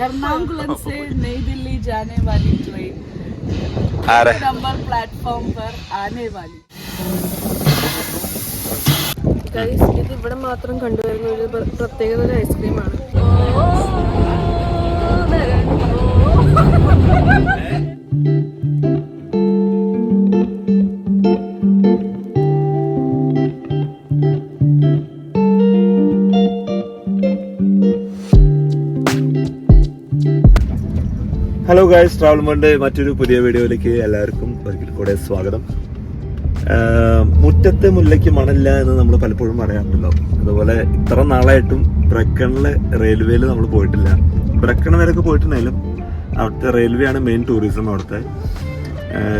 एर्नाकुलम से नई दिल्ली जाने वाली ट्रेन ആരെ नंबर प्लेटफॉर्म पर आने वाली Guys, ഇത് ഇവിടെ മാത്രം കണ്ടുവരുന്ന ഒരു പ്ര- പ്രത്യേകത ഒരു ഐസ്ക്രീമാണ് ഹലോ ഗായ്സ് ട്രാവൽ മണ്ട് മറ്റൊരു പുതിയ വീഡിയോയിലേക്ക് എല്ലാവർക്കും ഒരിക്കൽ കൂടെ സ്വാഗതം. മുറ്റത്തെ മുല്ലയ്ക്ക് മണല്ല എന്ന് നമ്മൾ പലപ്പോഴും പറയാറുണ്ടല്ലോ. അതുപോലെ ഇത്ര നാളായിട്ടും ബ്രക്കണിലെ റെയിൽവേയിൽ നമ്മൾ പോയിട്ടില്ല. ബ്രക്കൺ വരെയൊക്കെ പോയിട്ടുണ്ടെങ്കിലും അവിടുത്തെ റെയിൽവേ ആണ് മെയിൻ ടൂറിസം അവിടുത്തെ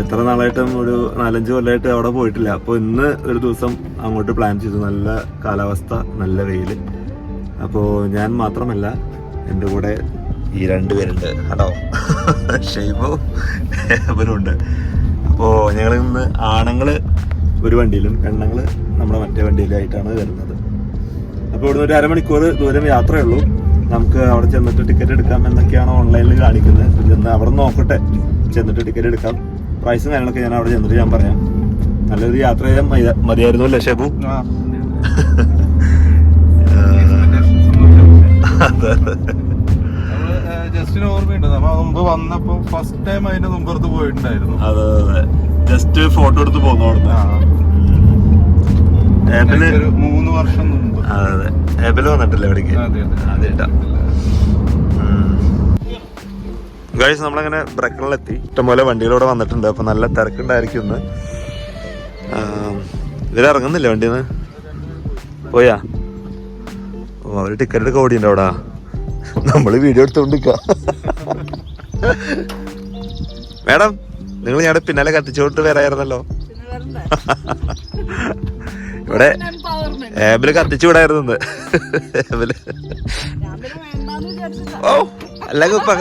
ഇത്ര നാളായിട്ടും ഒരു നാലഞ്ച് കൊല്ലമായിട്ട് അവിടെ പോയിട്ടില്ല. അപ്പോൾ ഇന്ന് ഒരു ദിവസം അങ്ങോട്ട് പ്ലാൻ ചെയ്തു. നല്ല കാലാവസ്ഥ നല്ല വെയിൽ അപ്പോൾ ഞാൻ മാത്രമല്ല എന്റെ കൂടെ ഈ രണ്ടുപേരുണ്ട് ഹലോ. ഷെയ്ബോ അവരുണ്ട് അപ്പോൾ ഞങ്ങൾ ഇന്ന് ആണുങ്ങൾ ഒരു വണ്ടിയിലും പെണ്ണുങ്ങൾ നമ്മുടെ മറ്റേ വണ്ടിയിലായിട്ടാണ് വരുന്നത്. അപ്പോൾ ഇവിടുന്ന് ഒരു അരമണിക്കൂർ ദൂരം യാത്രയുള്ളൂ. നമുക്ക് അവിടെ ചെന്നിട്ട് ടിക്കറ്റ് എടുക്കാം എന്നൊക്കെയാണ് ഓൺലൈനിൽ കാണിക്കുന്നത്. ചെന്ന് അവിടെ നോക്കട്ടെ. ചെന്നിട്ട് ടിക്കറ്റ് എടുക്കാം. പ്രൈസും കാര്യങ്ങളൊക്കെ ഞാൻ അവിടെ ചെന്നിട്ട് ഞാൻ പറയാം. നല്ലൊരു യാത്ര ചെയ്യാൻ മതി- മതിയായിരുന്നു. അല്ലേ ഷെബു അതെ. ജസ്റ്റിന് ഓർമ്മയുണ്ട്. നമ്മൾ മുമ്പ് വന്നപ്പോ ഫസ്റ്റ് ടൈം അതിന്റെ മുമ്പത്ത് പോയിട്ടുണ്ടായിരുന്നു. അതെ അതെ. ജസ്റ്റ് ഫോട്ടോ എടുത്ത് പോകുന്ന ഏബിൽ മൂന്ന് വർഷം മുമ്പ്. അതെ. ഏബിൽ വന്നിട്ടില്ല ഇവിടേക്ക്? ഗൈസ് നമ്മളങ്ങനെ ബ്രക്കണിലെത്തി. ഇഷ്ടംപോലെ വണ്ടികളോടെ വന്നിട്ടുണ്ട്. അപ്പൊ നല്ല തിരക്കുണ്ടായിരിക്കും ഇന്ന്. ഇവരിറങ്ങുന്നില്ല വണ്ടിന്ന്? പോയാ? ഓ അവർ ടിക്കറ്റ് എടുക്കാൻ ഓടിയുണ്ടോ അവിടെ. നമ്മൾ വീഡിയോ എടുത്തോണ്ടിക്ക മേഡം നിങ്ങൾ ഞങ്ങളുടെ പിന്നാലെ കത്തിച്ചോട്ട് വരായിരുന്നല്ലോ. ഇവിടെ ഏബിൽ കത്തിച്ചു വിടായിരുന്നു ഏബിൽ ഓ അല്ലെങ്കിൽ ഇപ്പൊ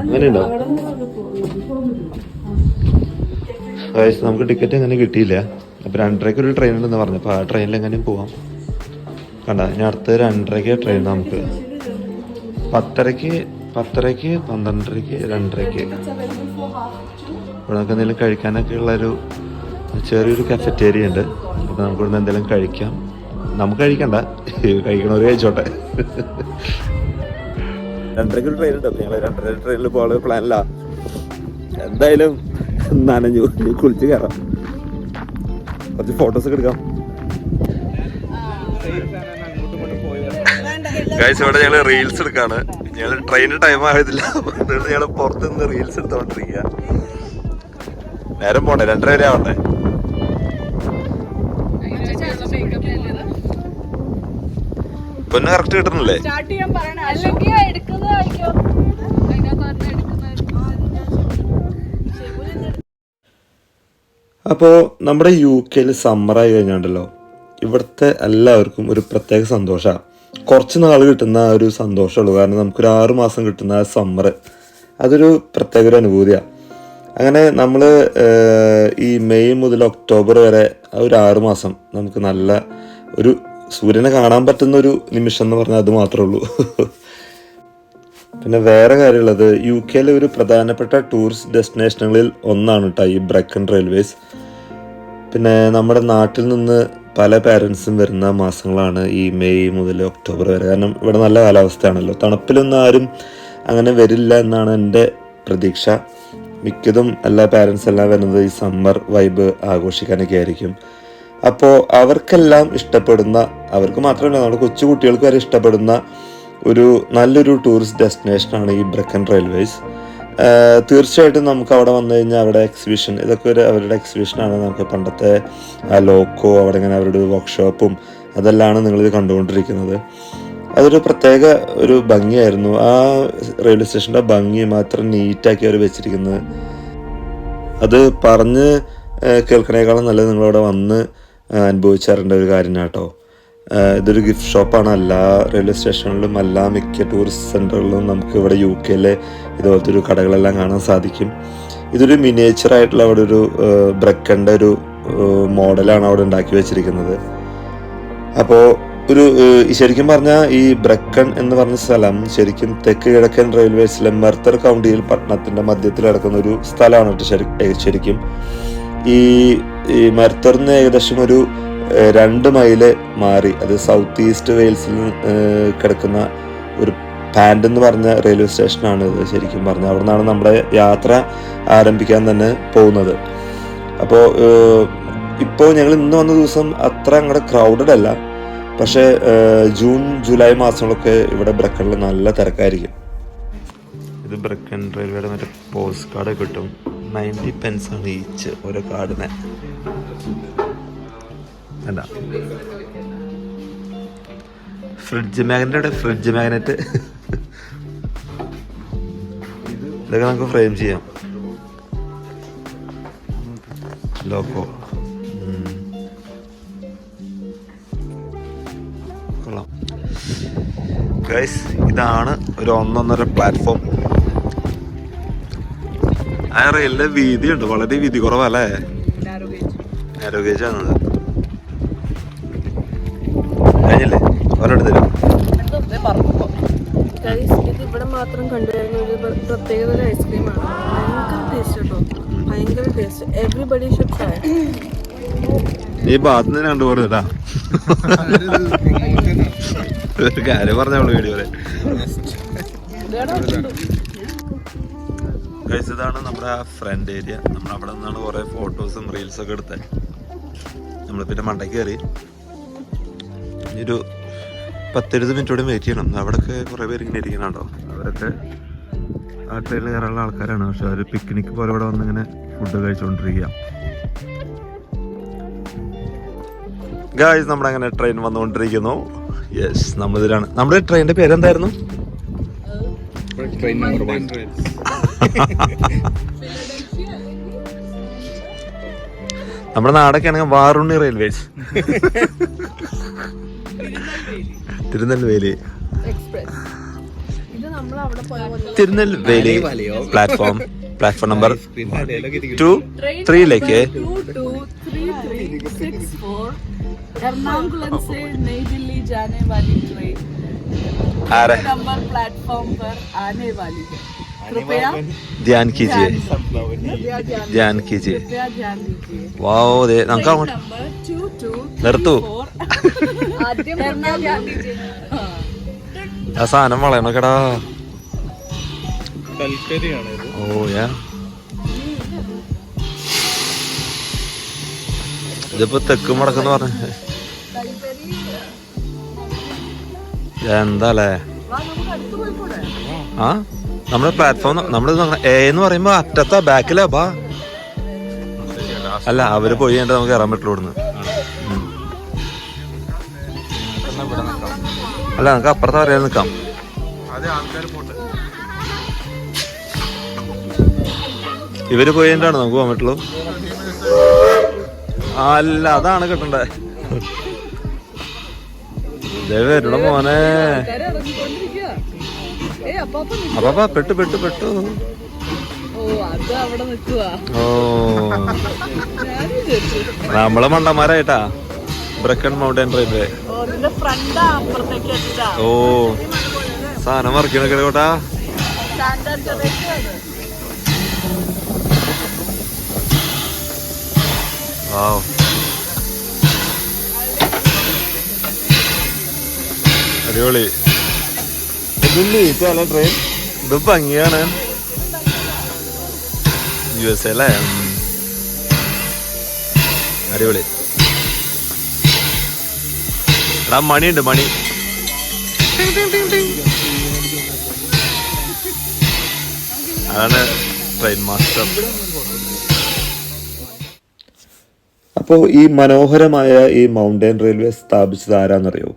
അങ്ങനെയുണ്ടോ? നമുക്ക് ടിക്കറ്റ് അങ്ങനെ കിട്ടിയില്ല. അപ്പൊ രണ്ടരയ്ക്ക് ഒരു ട്രെയിൻ ഉണ്ടെന്ന് പറഞ്ഞു അപ്പോൾ ആ ട്രെയിനിൽ എങ്ങനെയും പോവാം. കണ്ട? ഇനി അടുത്ത രണ്ടരയ്ക്ക് ട്രെയിൻ നമുക്ക്. പത്തരയ്ക്ക് പത്തരയ്ക്ക് പന്ത്രണ്ടരയ്ക്ക് രണ്ടരയ്ക്ക്. ഇവിടെ നമുക്ക് എന്തെങ്കിലും കഴിക്കാനൊക്കെ ഉള്ളൊരു ചെറിയൊരു കഫറ്റേരിയ ഉണ്ട്. അപ്പോൾ നമുക്ക് ഇവിടുന്ന് എന്തെങ്കിലും കഴിക്കാം. നമുക്ക് കഴിക്കണ്ട. കഴിക്കണവർ കഴിച്ചോട്ടെ. രണ്ടരയ്ക്ക് ട്രെയിൻ ഉണ്ട്. അപ്പോൾ ഞങ്ങൾ രണ്ടര ട്രെയിനിൽ പോകാനുള്ള പ്ലാനില്ല എന്തായാലും നനഞ്ഞു. കുളിച്ച് കയറാം കുറച്ച് ഫോട്ടോസ് ഒക്കെ എടുക്കാം. ഗൈസ് ഇവിടെ ഞങ്ങൾ റീൽസ് എടുക്കാണ്. ഞങ്ങൾ ട്രെയിനിന് ടൈം ആയതില്ല. അതുകൊണ്ട് ഞങ്ങൾ പുറത്ത് നിന്ന് റീൽസ് എടുത്തോണ്ടിരിക്കുക നേരം പോണ്ടേ? രണ്ടര വരെ ആവണ്ടേ? പൊന്ന് കറക്റ്റ് കിട്ടണല്ലേ സ്റ്റാർട്ട് ചെയ്യാൻ പറയണ അല്ലെങ്കിൽ എടുക്കുന്നതായിരിക്കും. അപ്പോൾ നമ്മുടെ യു കെയിൽ സമ്മറായി കഴിഞ്ഞാണ്ടല്ലോ ഇവിടുത്തെ എല്ലാവർക്കും ഒരു പ്രത്യേക സന്തോഷമാണ് കുറച്ച് നാൾ കിട്ടുന്ന ഒരു സന്തോഷമുള്ളൂ. കാരണം നമുക്കൊരു ആറ് മാസം കിട്ടുന്ന സമ്മർ അതൊരു പ്രത്യേക ഒരു അനുഭൂതിയാണ് അങ്ങനെ നമ്മൾ ഈ മെയ് മുതൽ ഒക്ടോബർ വരെ ആ ഒരു ആറ് മാസം നമുക്ക് നല്ല ഒരു സൂര്യനെ കാണാൻ പറ്റുന്ന ഒരു നിമിഷം എന്ന് പറഞ്ഞാൽ അത് മാത്രമേ ഉള്ളൂ. പിന്നെ വേറെ കാര്യമുള്ളത് യു കെയിലെ ഒരു പ്രധാനപ്പെട്ട ടൂറിസ്റ്റ് ഡെസ്റ്റിനേഷനുകളിൽ ഒന്നാണ് കേട്ടോ ഈ ബ്രക്കൺ റെയിൽവേസ് പിന്നെ നമ്മുടെ നാട്ടിൽ നിന്ന് പല പാരൻസും വരുന്ന മാസങ്ങളാണ് ഈ മെയ് മുതൽ ഒക്ടോബർ വരെ. കാരണം ഇവിടെ നല്ല കാലാവസ്ഥയാണല്ലോ. തണുപ്പിലൊന്നും ആരും അങ്ങനെ വരില്ല എന്നാണ് എന്റെ പ്രതീക്ഷ. മിക്കതും എല്ലാ പാരൻസ് എല്ലാം വരുന്നത് ഈ സമ്മർ വൈബ് ആഘോഷിക്കാനൊക്കെ ആയിരിക്കും. അപ്പോൾ അവർക്കെല്ലാം ഇഷ്ടപ്പെടുന്ന അവർക്ക് മാത്രമല്ല നമ്മുടെ കൊച്ചു കുട്ടികൾക്ക് വരെ ഇഷ്ടപ്പെടുന്ന ഒരു നല്ലൊരു ടൂറിസ്റ്റ് ഡെസ്റ്റിനേഷനാണ് ഈ ബ്രക്കൻ റെയിൽവേസ് തീർച്ചയായിട്ടും നമുക്ക് അവിടെ വന്നു കഴിഞ്ഞാൽ അവിടെ എക്സിബിഷൻ ഇതൊക്കെ ഒരു അവരുടെ എക്സിബിഷനാണ് നമുക്ക് പണ്ടത്തെ ലോക്കോ അവിടെ ഇങ്ങനെ അവരുടെ വർക്ക്ഷോപ്പും അതെല്ലാമാണ് നിങ്ങളിത് കണ്ടുകൊണ്ടിരിക്കുന്നത്. അതൊരു പ്രത്യേക ഒരു ഭംഗിയായിരുന്നു. ആ റെയിൽവേ സ്റ്റേഷന്റെ ഭംഗി മാത്രം നീറ്റാക്കി അവർ വെച്ചിരിക്കുന്നത് അത് പറഞ്ഞ് കേൾക്കണേക്കാളും നല്ലത് നിങ്ങളവിടെ വന്ന് അനുഭവിച്ചറിയേണ്ട ഒരു കാര്യം കേട്ടോ. ഇതൊരു ഗിഫ്റ്റ് ഷോപ്പാണ് എല്ലാ റെയിൽവേ സ്റ്റേഷനിലും എല്ലാ മിക്ക ടൂറിസ്റ്റ് സെന്ററുകളിലും നമുക്ക് ഇവിടെ യു കെയിലെ ഇതുപോലത്തെ ഒരു കടകളെല്ലാം കാണാൻ സാധിക്കും. ഇതൊരു മിനിയേച്ചർ ആയിട്ടുള്ള അവിടെ ഒരു ബ്രക്കന്റെ ഒരു മോഡലാണ് അവിടെ ഉണ്ടാക്കി വെച്ചിരിക്കുന്നത്. അപ്പോൾ ഒരു ശരിക്കും പറഞ്ഞാൽ ഈ ബ്രക്കൺ എന്ന് പറഞ്ഞ സ്ഥലം ശരിക്കും തെക്ക് കിഴക്കൻ റെയിൽവേസിലെ മെർത്തർ കൗണ്ടിയിൽ പട്ടണത്തിന്റെ മധ്യത്തിൽ കിടക്കുന്ന ഒരു സ്ഥലമാണ് ശരിക്കും. ഈ മെർത്തറിന് ഏകദേശം ഒരു രണ്ട് മൈൽ മാറി. അത് സൗത്ത് ഈസ്റ്റ് വെയിൽസിൽ കിടക്കുന്ന ഒരു പാൻഡ് എന്ന് പറഞ്ഞ റെയിൽവേ സ്റ്റേഷനാണ് ഇത് ശരിക്കും പറഞ്ഞാൽ അവിടെ നിന്നാണ് നമ്മുടെ യാത്ര ആരംഭിക്കാൻ തന്നെ പോകുന്നത്. അപ്പോൾ ഇപ്പോൾ ഞങ്ങൾ ഇന്ന് വന്ന ദിവസം അത്ര അങ്ങോട്ട് ക്രൗഡഡ് അല്ല. പക്ഷേ ജൂൺ ജൂലൈ മാസങ്ങളൊക്കെ ഇവിടെ ബ്രക്കണിൽ നല്ല തിരക്കായിരിക്കും. ഇത് ബ്രക്കൺ റെയിൽവേയുടെ മറ്റേ പോസ്റ്റ് കാർഡ് കിട്ടും നയന്റി പെൻസാണ് ഈച്ച് ഓരോ കാർഡിന് അല്ല. Fridge magnet fridge magnet. ഇതൊക്കെ നമുക്ക് ഫ്രെയിം ചെയ്യാം. ലോക്കോ. കൊള്ളാം. ഗൈസ് ഇതാണ് ഒരു ഒന്നൊന്നര പ്ലാറ്റ്ഫോം ആ റെയിലിന്റെ വീതി ഉണ്ട് വളരെ വീതി കുറവല്ലേ? നാരോ ഒരെണ്ണം തരും. ഇത് ഇവിടെ മാത്രം കണ്ടുവരുന്ന ഒരു പ്രത്യേകത ഒരു ഐസ്ക്രീമാണ്. ഭയങ്കര ടേസ്റ്റ് കേട്ടോ. ഭയങ്കര ടേസ്റ്റ് എവറിബഡി ഷുഡ് ട്രൈ ഈ ഭാഗത്ത് നിന്ന് കണ്ടുപോരുന്നില്ല ഒരു കാര്യം പറഞ്ഞോളൂ വീഡിയോ ഗൈസ് ഇതാണ് നമ്മുടെ ആ ഫ്രണ്ട് ഏരിയ നമ്മൾ അവിടെ നിന്നാണ് കുറെ ഫോട്ടോസും റീൽസും ഒക്കെ എടുത്തത് നമ്മൾ പിന്നെ മണ്ടയ്ക്ക് കയറി. ഇനി ഒരു പത്തിരുപത് മിനിറ്റ് കൂടെ വെയിറ്റ് ചെയ്യണം. അവിടെയൊക്കെ കുറെ പേര് ഇങ്ങനെ ഇരിക്കണുണ്ടോ അവരൊക്കെ ആ ട്രെയിനിൽ കയറാനുള്ള ആൾക്കാരാണ്. പക്ഷെ അവർ പിക്നിക് പോലെ ഇവിടെ വന്ന് ഇങ്ങനെ ഫുഡ് കഴിച്ചുകൊണ്ടിരിക്കുക ഗായ്സ് നമ്മുടെ അങ്ങനെ ട്രെയിൻ വന്നുകൊണ്ടിരിക്കുന്നു. യെസ് നമ്മളിതിലാണ്. നമ്മുടെ ട്രെയിനിന്റെ പേരെന്തായിരുന്നു? ട്രെയിൻ നമ്പർ വൺ നമ്മുടെ നാടൊക്കെ ആണെങ്കിൽ Varunni railways തിരുനെൽവേലി എക്സ്പ്രസ് ഇത് നമ്മൾ അവിടെ പോയ പോലെ Tirunelveli platform platform number two ത്രീയിലേക്ക് two two three three six four Ernakulam से नई दिल्ली जाने वाली ट्रेन ആരെ नंबर प्लेटफॉर्म पर आने वाली है कृपया ധ്യാൻ കീജിയെ कृपया ध्यान ധ്യാൻ കീജിയെ कृपया ध्यान दीजिए വാവ് ദേ നമുക്ക് അങ്ങോട്ട് नंबर टू टू നിർത്തു आद्यम ध्यान दीजिए ആ സാധനം വളയണോക്കെടാ കൽക്കരിയാണ് ഇത് ഓ യാ ഇതിപ്പോ തെക്ക് മുടക്കെന്ന് പറഞ്ഞ എന്താല്ലേ ആ നമ്മുടെ പ്ലാറ്റ്ഫോം നമ്മൾ എ എന്ന് പറയുമ്പോ അറ്റത്താ ബാക്കിലാ ബാ. അല്ല അവർ പോയി കഴിഞ്ഞിട്ട് നമുക്ക് ഇറാൻ പറ്റുള്ളൂ അല്ല നമുക്ക് അപ്പുറത്തെ വരെ നിൽക്കാം. ഇവർ പോയി കഴിഞ്ഞിട്ടാണ് നമുക്ക് പോകാൻ പറ്റുള്ളൂ. അല്ല അതാണ് കിട്ടണ്ടേ. ദേ വരണ മോനെ. അപ്പാ പെട്ടു പെട്ടു പെട്ടു. ഓ നമ്മൾ മണ്ടന്മാരായിട്ടാ. ബ്രക്കൺ മൗണ്ടൻ റെയിൽവേ. ഓ സാധനം മറിക്കണ കേട്ടാ സ്റ്റാൻഡേർഡ് ജനറേഷൻ വാവ്. അടിപൊളി. ഭംഗിയാണ് യു എസ് എ അല്ലേ? അടിപൊളി. എടാ മണിയുണ്ട് മണി. അതാണ് ട്രെയിൻ മാസ്റ്റർ അപ്പോൾ ഈ മനോഹരമായ ഈ മൗണ്ടൻ റെയിൽവേ സ്ഥാപിച്ചത് ആരാന്നറിയോ?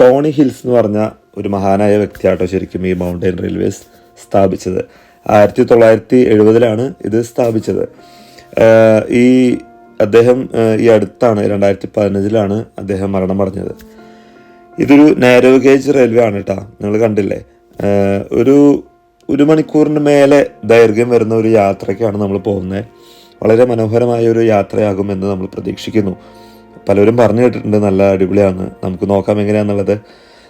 ടോണി ഹിൽസ് എന്ന് പറഞ്ഞ ഒരു മഹാനായ വ്യക്തിയാട്ടോ ശരിക്കും ഈ മൗണ്ടൻ റെയിൽവേസ് സ്ഥാപിച്ചത്. ആയിരത്തി തൊള്ളായിരത്തി എഴുപതിലാണ് ഇത് സ്ഥാപിച്ചത്. ഈ അദ്ദേഹം ഈ അടുത്താണ് രണ്ടായിരത്തി പതിനഞ്ചിലാണ് അദ്ദേഹം മരണമടഞ്ഞത്. ഇതൊരു നാരോ ഗേജ് റെയിൽവേ ആണ് കേട്ടോ നിങ്ങൾ കണ്ടില്ലേ? ഒരു ഒരു മണിക്കൂറിന് മേലെ ദൈർഘ്യം വരുന്ന ഒരു യാത്രയ്ക്കാണ് നമ്മൾ പോകുന്നത്. വളരെ മനോഹരമായ ഒരു യാത്രയാകുമെന്ന് നമ്മൾ പ്രതീക്ഷിക്കുന്നു. പലരും പറഞ്ഞു കേട്ടിട്ടുണ്ട് നല്ല അടിപൊളിയാണ് നമുക്ക് നോക്കാം എങ്ങനെയാണെന്നുള്ളത്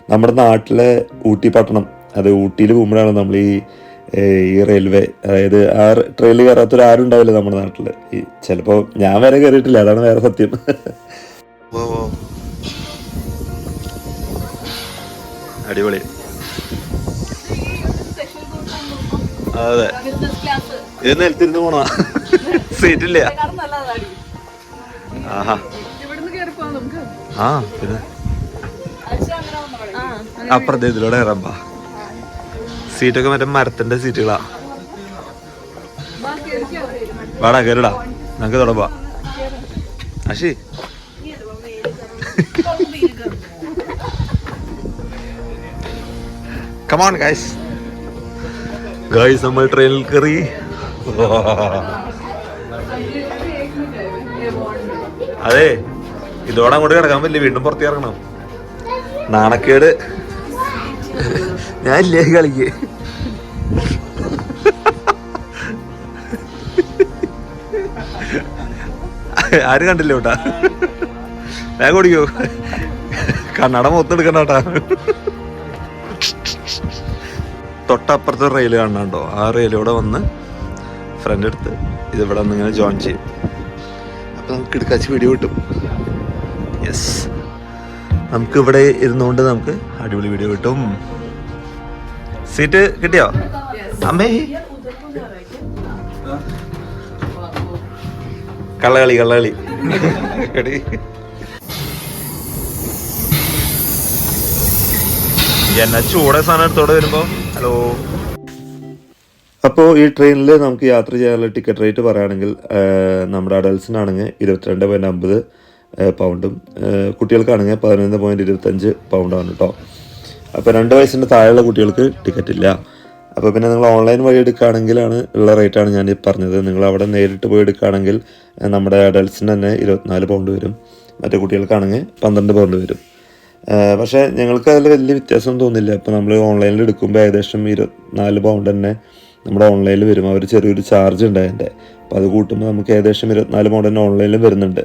നമ്മുടെ നാട്ടിലെ ഊട്ടി പട്ടണം അത് ഊട്ടിയിൽ പോകുമ്പോഴാണ് നമ്മൾ ഈ ഈ റെയിൽവേ അതായത് ആ ട്രെയിനിൽ കയറാത്തൊരു ആരും ഉണ്ടാവില്ല നമ്മുടെ നാട്ടിൽ ഈ ചിലപ്പോൾ ഞാൻ വരെ കയറിയിട്ടില്ല അതാണ് വേറെ സത്യം. അടിപൊളി. അതെ. ഇത് നിലത്തിരുന്ന് പോണോ സീറ്റില്ല. ആഹാ. ആ പിന്നെ. അപ്പുറത്തെ ഇതിലൂടെ ഇറമ്പാ സീറ്റൊക്കെ മറ്റേ മരത്തിന്റെ സീറ്റുകളാ. വാടാ കയറിടാ നമുക്ക് തുടങ്ങാ അശി. കമോൺ ഗൈസ് ഗൈസ് നമ്മൾ ട്രെയിനിൽ കയറി അതെ ഇതോടെ അങ്ങോട്ട് കിടക്കാൻ പറ്റില്ല വീണ്ടും പുറത്ത് ഇറങ്ങണം. നാണക്കേട്. ഞാൻ ഇല്ലേ കളിക്ക്. ആരും കണ്ടില്ല കേട്ടാ ഞാൻ കുടിക്കോ കണ്ണട മൊത്തം എടുക്കണ്ട കേട്ടാ. തൊട്ടപ്പുറത്തെ റെയിൽ കാണാണ്ടോ ആ റെയിലൂടെ വന്ന് ഫ്രണ്ട് എടുത്ത് ഇത് ഇവിടെ നിന്ന് ഇങ്ങനെ ജോയിൻ ചെയ്യും. അപ്പൊ നമുക്ക് ഇടുക്കാച്ച് വീഡിയോ കിട്ടും. യെസ് നമുക്ക് ഇവിടെ ഇരുന്നുകൊണ്ട് നമുക്ക് അടിപൊളി വീഡിയോ കിട്ടും. സീറ്റ് കിട്ടിയോ? അമ്മേ. കള്ളകളി കള്ളകളി. എന്നാ ചൂടെ സാധനം എടുത്തോടെ വരുമ്പോ? ഹലോ. അപ്പോൾ ഈ ട്രെയിനിൽ നമുക്ക് യാത്ര ചെയ്യാനുള്ള ടിക്കറ്റ് റേറ്റ് പറയുകയാണെങ്കിൽ നമ്മുടെ അഡൽസിനാണെങ്കിൽ ഇരുപത്തിരണ്ട് പോയിന്റ് അമ്പത് പൗണ്ടും. കുട്ടികൾക്കാണെങ്കിൽ പതിനൊന്ന് പോയിന്റ് ഇരുപത്തഞ്ച് പൗണ്ടാണ് കേട്ടോ അപ്പോൾ രണ്ട് വയസ്സിന് താഴെയുള്ള കുട്ടികൾക്ക് ടിക്കറ്റ് ഇല്ല. അപ്പോൾ പിന്നെ നിങ്ങൾ ഓൺലൈൻ വഴി എടുക്കുകയാണെങ്കിലാണ് ഉള്ള റേറ്റാണ് ഞാൻ പറഞ്ഞത്. നിങ്ങൾ അവിടെ നേരിട്ട് പോയി എടുക്കുകയാണെങ്കിൽ നമ്മുടെ അഡൽസിന് തന്നെ ഇരുപത്തിനാല് പൗണ്ട് വരും. മറ്റേ കുട്ടികൾക്കാണെങ്കിൽ പന്ത്രണ്ട് പൗണ്ട് വരും. പക്ഷേ ഞങ്ങൾക്ക് അതിൽ വലിയ വ്യത്യാസം തോന്നില്ല. അപ്പോൾ നമ്മൾ ഓൺലൈനിൽ എടുക്കുമ്പോൾ ഏകദേശം ഇരുപത്തിനാല് പൗണ്ട് തന്നെ നമ്മുടെ ഓൺലൈനിൽ വരും. അവർ ചെറിയൊരു ചാർജ് ഉണ്ട് അതിന്റെ അപ്പോൾ അത് കൂട്ടുമ്പോൾ നമുക്ക് ഏകദേശം ഇരുപത്തിനാല് പൗണ്ട് തന്നെ ഓൺലൈനിലും വരുന്നുണ്ട്.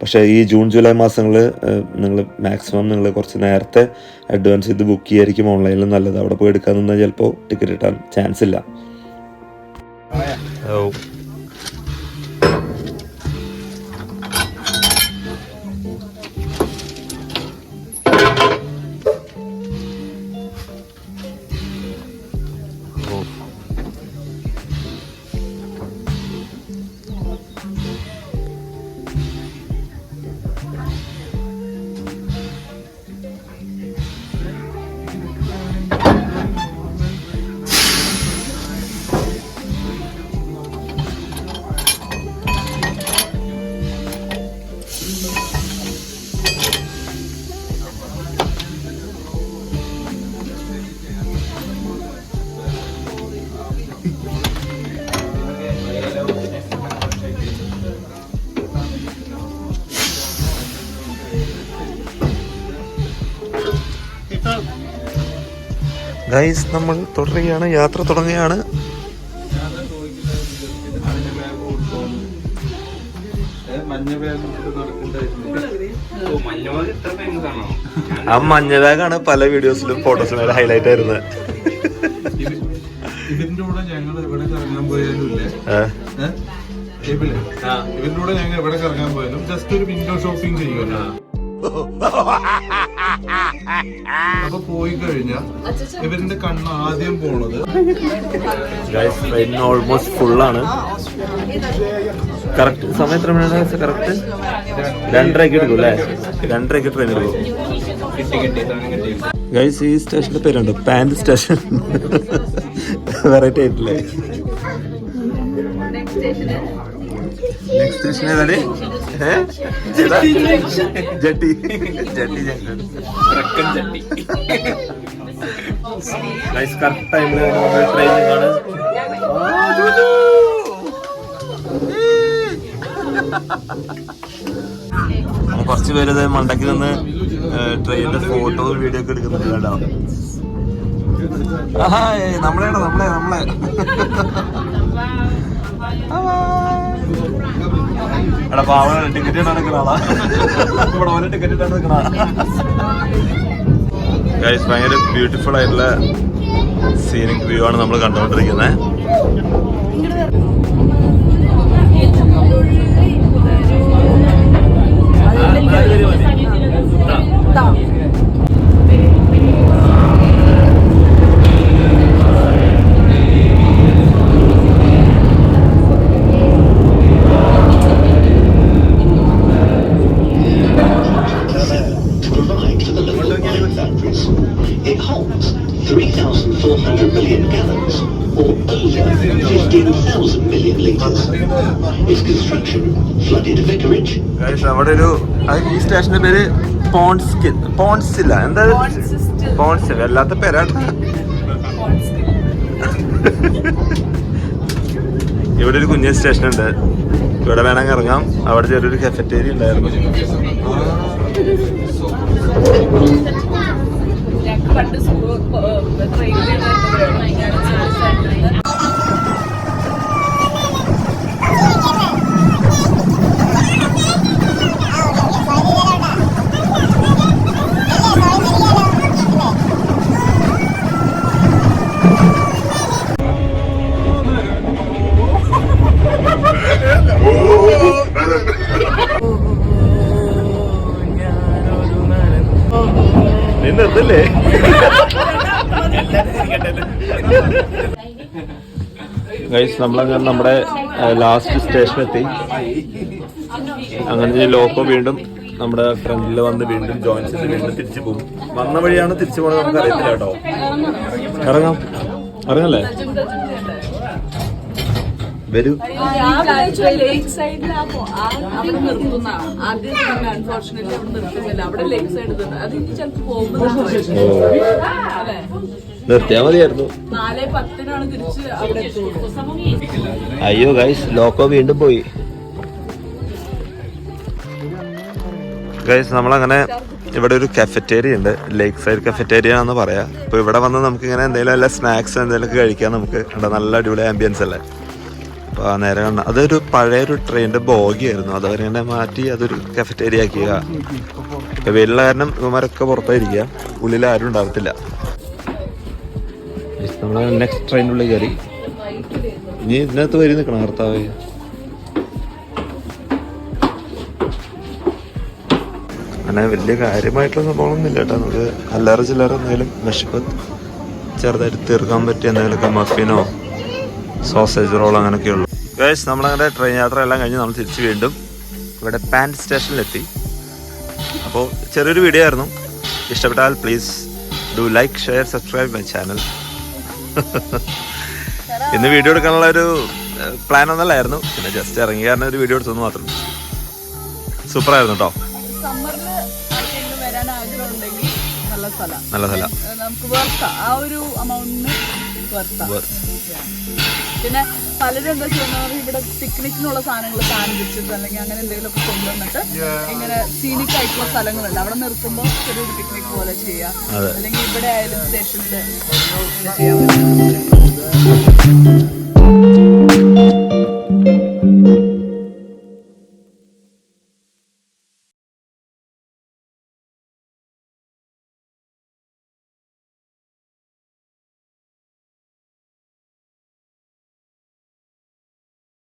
പക്ഷേ ഈ ജൂൺ ജൂലൈ മാസങ്ങളിൽ നിങ്ങൾ മാക്സിമം നിങ്ങൾ കുറച്ച് നേരത്തെ അഡ്വാൻസ് ചെയ്ത് ബുക്ക് ചെയ്യായിരിക്കും ഓൺലൈനിൽ നല്ലത്. അവിടെ പോയി എടുക്കാൻ നിന്നാൽ ചിലപ്പോൾ ടിക്കറ്റ് കിട്ടാൻ ചാൻസ് ഇല്ല. ഗൈസ് നമ്മൾ തുടരുകയാണ്. യാത്ര തുടങ്ങുകയാണ്. ആ മഞ്ഞ ബാഗാണ് പല വീഡിയോസിലും ഫോട്ടോസിലും ഹൈലൈറ്റ് ആയിരുന്നത്. ഇതിന്റെ കൂടെ ഞങ്ങൾ എവിടെ കറങ്ങാൻ പോയാലും ഇവിടെ ഏ? ഏ? കേബിളെ? ഇവരുടെ കൂടെ ഞങ്ങൾ എവിടെ കറങ്ങാൻ പോയാലും ജസ്റ്റ് ഒരു വിൻഡോ ഷോപ്പിംഗ് ചെയ്യുമല്ലോ. അപ്പൊ പോയി കഴിഞ്ഞാൽ ഇവരിന്റെ കണ്ണ് ആദ്യം പോണത്. ഓൾമോസ്റ്റ് ഫുള്ളാണ് കറക്റ്റ് സമയം എത്ര മണിയാണ് കറക്റ്റ് രണ്ടരയ്ക്ക് എടുക്കും അല്ലേ? രണ്ടരയ്ക്ക് ട്രെയിൻ എടുക്കും. ഗൈസ് ഈ സ്റ്റേഷന്റെ പേരുണ്ട്? പാന്റ് സ്റ്റേഷൻ വെറൈറ്റി ആയിട്ടില്ലേ? നെക്സ്റ്റ് സ്റ്റേഷൻ ഏതാണ് ജട്ടി? ജട്ടി ജട്ടി. ജംഗ്ഷൻ കറക്റ്റ് ടൈമിൽ കുറച്ച് പേര് മണ്ടക്കിൽ നിന്ന് ട്രെയിനിന്റെ ഫോട്ടോ വീഡിയോ ഒക്കെ എടുക്കുന്നുണ്ട് കേട്ടോ. നമ്മളെയാണ് നമ്മളെ നമ്മളെ എടാ പാവ ടിക്കറ്റ് ഇട്ടാണ് നിൽക്കണാളാ ഇവിടെ ഓരോ ടിക്കറ്റ് ഇട്ടാണ് നിൽക്കണ ഗൈസ് ഭയങ്കര ബ്യൂട്ടിഫുൾ ആയിട്ടുള്ള സീനിക് വ്യൂ ആണ് നമ്മൾ കണ്ടുകൊണ്ടിരിക്കുന്നത് പോൺസ്കിൽ പോൺസില്ല എന്താ. പോൺസിൽ അല്ലാത്ത പേരാണ് ഇവിടെ ഒരു കുഞ്ഞ് സ്റ്റേഷൻ ഉണ്ട് ഇവിടെ വേണമെങ്കിൽ ഇറങ്ങാം അവിടെ ചെറിയൊരു കഫറ്റേരിയ ഉണ്ടായിരുന്നു. പണ്ട് സ്കൂൾ ട്രെയിനിൽ നീ നിർത്തില്ലേ ഗൈസ് നമ്മളങ്ങനെ നമ്മുടെ ലാസ്റ്റ് സ്റ്റേഷനെത്തി അങ്ങനെ ലോക്കോ വീണ്ടും നമ്മുടെ ഫ്രണ്ടിൽ വന്ന് വീണ്ടും ജോയിൻ ചെയ്ത് വീണ്ടും തിരിച്ചു പോകും. വന്ന വഴിയാണ് തിരിച്ചു പോകുന്നത് നമുക്ക് അറിയത്തില്ല കേട്ടോ. ഇറങ്ങാം. ഇറങ്ങല്ലേ? നിർത്തിയാ മതിയായിരുന്നു. നാല് പത്തിനാണ് തിരിച്ച് അവിടെ എത്തുള്ളൂ അയ്യോ ഗൈസ് ലോക്കോ വീണ്ടും പോയി. ഗൈസ് നമ്മളങ്ങനെ ഇവിടെ ഒരു കഫറ്റേരിയ ഉണ്ട്. ലേക്ക് സൈഡ് കഫറ്റേരിയ എന്ന് പറയാ. അപ്പൊ ഇവിടെ വന്ന് നമുക്ക് ഇങ്ങനെ എന്തെങ്കിലും വല്ല സ്നാക്സ് എന്തെങ്കിലും കഴിക്കാം നമുക്ക്. ഇവിടെ നല്ല അടിപൊളി ആംബിയൻസ് അല്ലേ? നേരെ അതൊരു പഴയൊരു ട്രെയിനിന്റെ ബോഗിയായിരുന്നു. അതവരെ മാറ്റി അതൊരു കഫറ്റേരിയ ആക്കിയ വെള്ള വെയിലുള്ള കാരണം ഇവന്മാരൊക്കെ പുറത്തായിരിക്കുക ഉള്ളിൽ ആരും ഉണ്ടാവത്തില്ല. നമ്മൾ നെക്സ്റ്റ് ട്രെയിനുള്ളിൽ കയറി. ഇനി ഇതിനകത്ത് വരി നിൽക്കണം ഭർത്താവ് അങ്ങനെ വലിയ കാര്യമായിട്ടുള്ള സംഭവമൊന്നുമില്ല കേട്ടോ. നമുക്ക് അല്ലാറ ചില്ലറ എന്തെങ്കിലും വിശപ്പ് ചെറുതായിട്ട് തീർക്കാൻ പറ്റിയ എന്തെങ്കിലുമൊക്കെ മഫിനോ സോസേജ് റോൾ അങ്ങനെയൊക്കെ ഗൈസ് നമ്മളങ്ങനെ ട്രെയിൻ യാത്ര എല്ലാം കഴിഞ്ഞ് നമ്മൾ തിരിച്ച് വീണ്ടും ഇവിടെ പാൻ സ്റ്റേഷനിലെത്തി അപ്പോൾ ചെറിയൊരു വീഡിയോ ആയിരുന്നു. ഇഷ്ടപ്പെട്ടാൽ please do like share subscribe my channel ഇന്ന് വീഡിയോ എടുക്കാനുള്ള ഒരു പ്ലാൻ ഒന്നല്ലായിരുന്നു. പിന്നെ ജസ്റ്റ് ഇറങ്ങി കാരണം ഒരു വീഡിയോ എടുത്തു മാത്രം. സൂപ്പർ ആയിരുന്നു കേട്ടോ നല്ല സ്ഥലം. നല്ല സ്ഥലം. നമുക്ക് ആ ഒരു വർത്ത പിന്നെ പലരും എന്താ ചെയ്യുന്നത്? ഇവിടെ പിക്നിക്കിനുള്ള സാധനങ്ങൾ സാൻഡ്വിച്ചസ് അല്ലെങ്കിൽ അങ്ങനെ എന്തെങ്കിലും ഒക്കെ കൊണ്ടുവന്നിട്ട് ഇങ്ങനെ സീനിക് ആയിട്ടുള്ള സ്ഥലങ്ങളുണ്ട്. അവിടെ നിർത്തുമ്പോൾ ചെറിയൊരു പിക്നിക് പോലെ ചെയ്യാം. അല്ലെങ്കിൽ ഇവിടെ ആയാലും സ്റ്റേഷനിൽ ചെയ്യാൻ പറ്റും